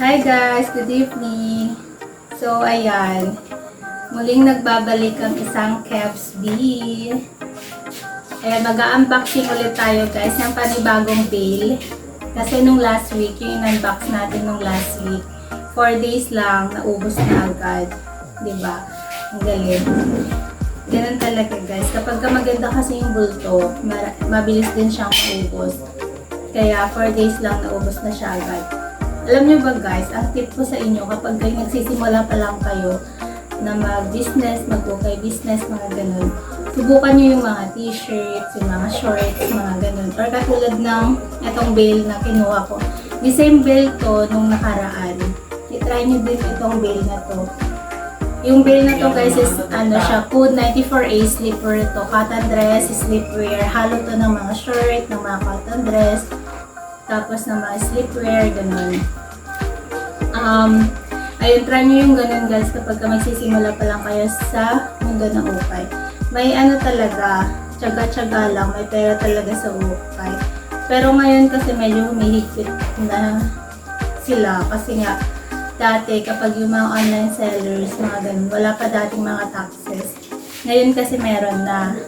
Hi guys, good evening. So ayan, muling nagbabalik ang isang Kevs B. Ayan, mag-unboxing ulit tayo guys ng panibagong bail. Kasi nung last week, yung in-unbox natin nung last week, 4 days lang, naubos na agad. ba? Ang galing. Ganun talaga guys. Kapag ka maganda kasi yung bulto, ma- mabilis din siyang maubos. Kaya 4 days lang naubos na siya agad. Alam niyo ba guys, ang tip ko sa inyo kapag kayo nagsisimula pa lang kayo na mag-business, mag-okay business, mga ganun, subukan niyo yung mga t-shirts, yung mga shorts, mga ganun. Or katulad ng itong bail na kinuha ko. The same bail to nung nakaraan. I-try niyo din itong bail na to. Yung bail na to guys is ano siya, Food 94A sleeper to. Cotton dress, sleepwear. Halo to ng mga shirt, ng mga cotton dress. Tapos ng mga sleepwear, ganun. Um, ayun, try nyo yung ganun guys kapag ka magsisimula pa lang kayo sa mundo ng ukay. May ano talaga, tsaga-tsaga lang, may pera talaga sa ukay. Pero ngayon kasi medyo humihigpit na sila kasi nga dati kapag yung mga online sellers, mga ganun, wala pa dating mga taxes. Ngayon kasi meron na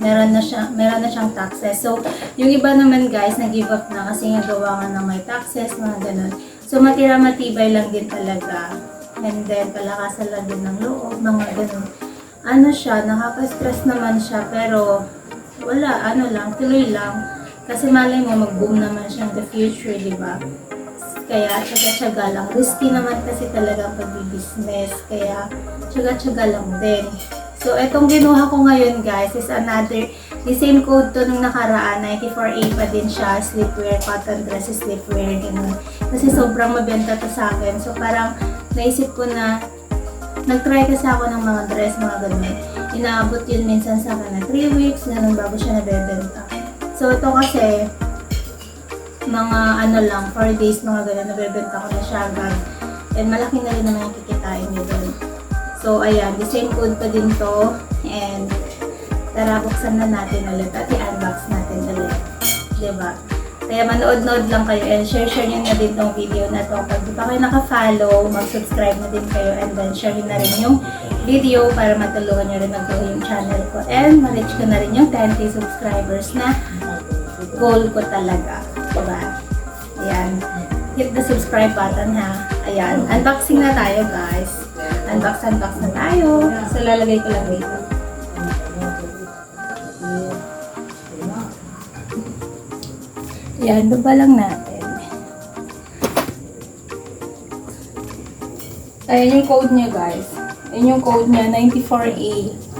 meron na siya meron na siyang taxes. So, yung iba naman guys, nag-give up na kasi nga gawa nga ng may taxes, mga ganun. So, matira matibay lang din talaga. And then, palakasan lang din ng loob, mga ganun. Ano siya, nakaka-stress naman siya, pero wala, ano lang, tuloy lang. Kasi malay mo, mag-boom naman siya in the future, di ba? Kaya, tsaga-tsaga lang. Risky naman kasi talaga pag-business. Kaya, tsaga-tsaga lang din. So, etong ginuha ko ngayon, guys, is another, the same code to nung nakaraan, 94A pa din siya, sleepwear, cotton dress, sleepwear, ganun. Kasi sobrang mabenta to sa akin. So, parang naisip ko na, nag-try kasi ako ng mga dress, mga ganun. Inaabot yun minsan sa akin na 3 weeks, ganun, bago siya nabebenta. So, ito kasi, mga ano lang, 4 days, mga ganun, nabebenta ko na siya agad. And malaki na rin naman yung kikitain niyo doon. So, ayan, the same code pa din to. And, tara, buksan na natin ulit at i-unbox natin ulit. Diba? Kaya manood-nood lang kayo and share-share nyo na din tong video na to. Pag di pa kayo naka-follow, mag-subscribe na din kayo and then share na rin yung video para matulungan nyo rin mag-grow yung channel ko. And ma-reach ko na rin yung 10k subscribers na goal ko talaga. Diba? Ayan. Hit the subscribe button ha. Ayan. Unboxing na tayo guys. Unbox, unbox na tayo. So lalagay ko lang dito. Ayan. Baba lang natin. Ayan yung code niya guys. Ayan yung code niya. 94A.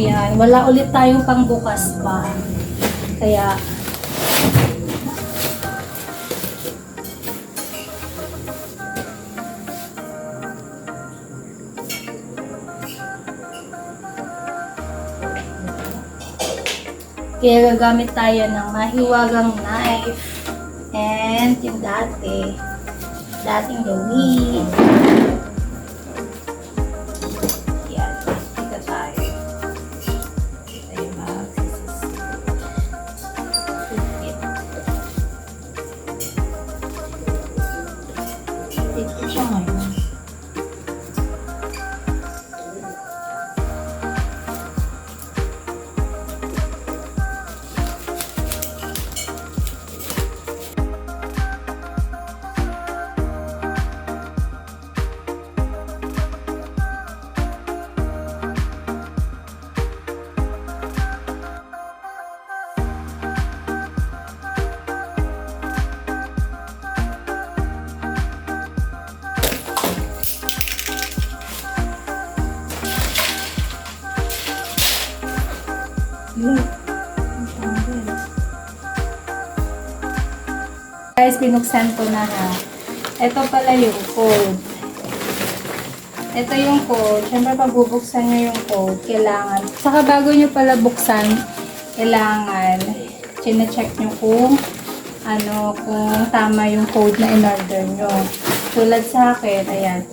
Ayan, wala ulit tayong pangbukas pa. Kaya, kaya gagamit tayo ng mahiwagang knife and yung dati, dating gawin. Dito siya Guys, binuksan ko na ha. Ito pala yung code. Ito yung code. Siyempre, pag bubuksan nyo yung code, kailangan. Saka bago nyo pala buksan, kailangan, chine-check nyo kung ano, kung tama yung code na in-order nyo. Tulad sa akin, ayan.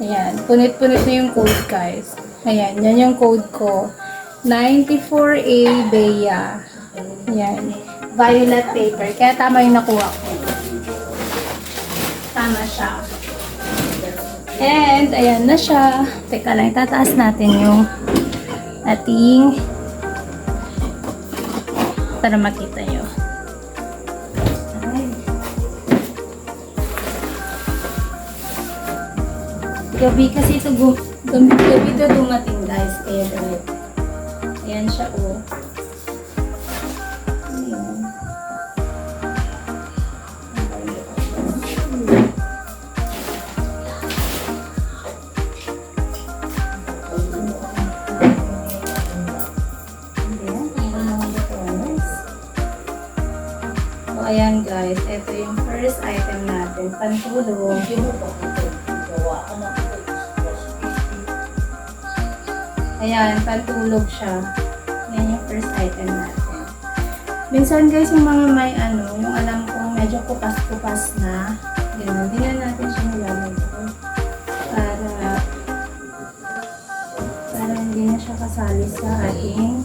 Ayan, punit-punit na yung code, guys. Ayan, yan yung code ko. 94A Bea. Yan. Violet paper. Kaya tama yung nakuha ko. Tama siya. And, ayan na siya. Teka lang, tataas natin yung ating para makita nyo. Gabi kasi ito, gabi, gabi ito dumating guys. Kaya ganito. Siya oh. Ayan guys, ito yung first item natin, pantulog. Ayan, pantulog siya. First item natin. Minsan guys, yung mga may ano, yung alam kong medyo kupas-kupas na, gano'n, di na natin siya nilalagay. Para, para hindi na siya kasali sa ating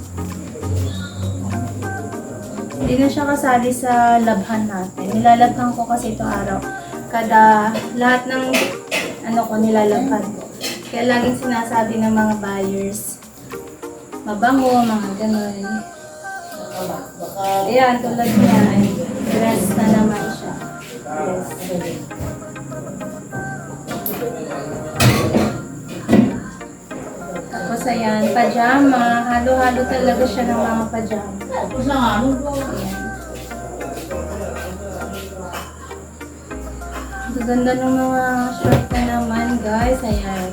hindi na siya kasali sa labhan natin. Nilalabhan ko kasi ito araw. Kada, lahat ng ano ko nilalabhan ko. Kaya laging sinasabi ng mga buyers, mabango, mga ganun. Ayan, tulad niya, ay dress na naman siya. Dress. Tapos ayan, pajama. Halo-halo talaga siya ng mga pajama. Ayan. Ang ganda ng mga short na naman, guys. Ayan.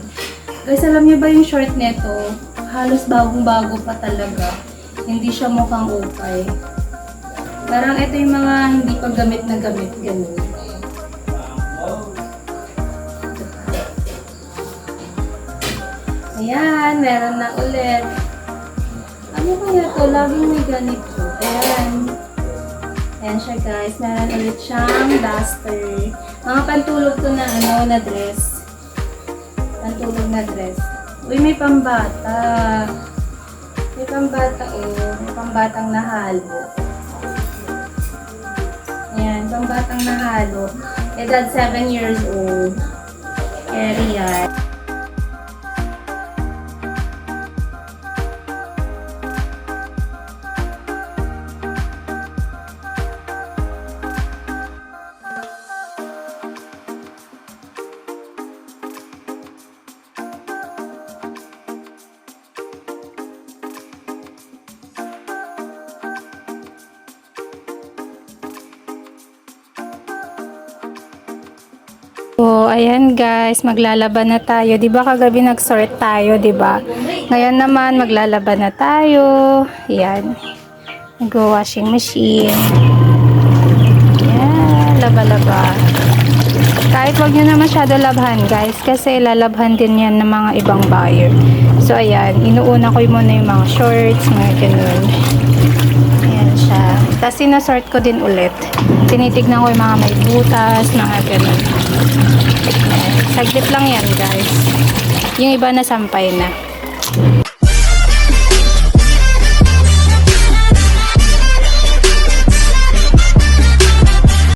Guys, alam niyo ba yung short nito? Halos bagong-bago pa talaga. Hindi siya mukhang okay. Parang ito yung mga hindi pa gamit na gamit. Ganun. Ayan, meron na ulit. Ano kaya to? Laging may ganito. Ayan. Ayan siya guys. Meron ulit siyang duster. Mga pantulog to na ano, na dress. Pantulog na dress. Uy, may pambata. May pambata oh. May pambatang nahalo. Ayan, pambatang nahalo. Edad 7 years old. Carry yan. So, ayan guys, maglalaban na tayo. 'Di ba kagabi nag-sort tayo, 'di ba? Ngayon naman maglalaban na tayo. Ayan. Go washing machine. Ayan, laba-laba. Kahit wag nyo na masyado labhan guys kasi lalabhan din yan ng mga ibang buyer. So ayan, inuuna ko muna yung mga shorts, mga ganun. Ayan siya. Tapos sinasort ko din ulit. Tinitignan ko yung mga may butas, mga ganun. Saglit lang yan guys. Yung iba na sampay na.